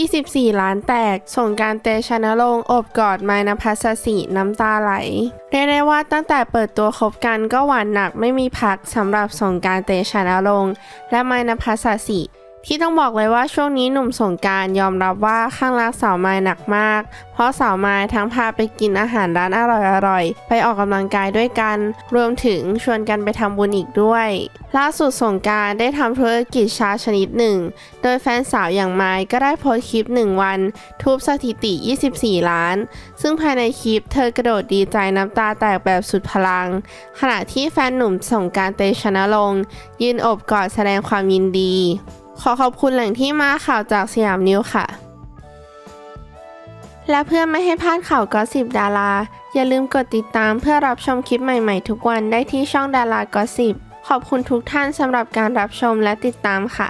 24 ล้านแตก ส่งการเตชะนรงอบกอดไมนภัสสีน้ำตาไหล เรียกได้ว่าตั้งแต่เปิดตัวคบกันก็หวานหนักไม่มีพักสำหรับส่งการเตชะนรงและไมนภัสสี ที่ต้องบอกเลยว่าช่วงนี้หนุ่มสงการยอมรับว่าข้างรักสาวไม้หนักมาก เพราะสาวไม้ทั้งพาไปกินอาหารร้านอร่อยๆ ไปออกกำลังกายด้วยกัน รวมถึงชวนกันไปทำบุญอีกด้วย ล่าสุดสงการได้ทำธุรกิจชาชนิดหนึ่ง โดยแฟนสาวอย่างไม้ก็ได้โพสคลิป 1 วัน ทุบสถิติ 24 ล้าน ซึ่งภายในคลิปเธอกระโดดดีใจน้ำตาแตกแบบสุดพลัง ขณะที่แฟนหนุ่มสงการเตชนะนรงยืนอบกอดแสดงความยินดี ขอขอบคุณแหล่งที่มาข่าวจากสยามนิวค่ะ และเพื่อไม่ให้พลาดข่าวกอสิบดารา อย่าลืมกดติดตามเพื่อรับชมคลิปใหม่ๆ ทุกวันได้ที่ช่องดารากอสิบขอบคุณทุกท่านสำหรับการรับชมและติดตามค่ะ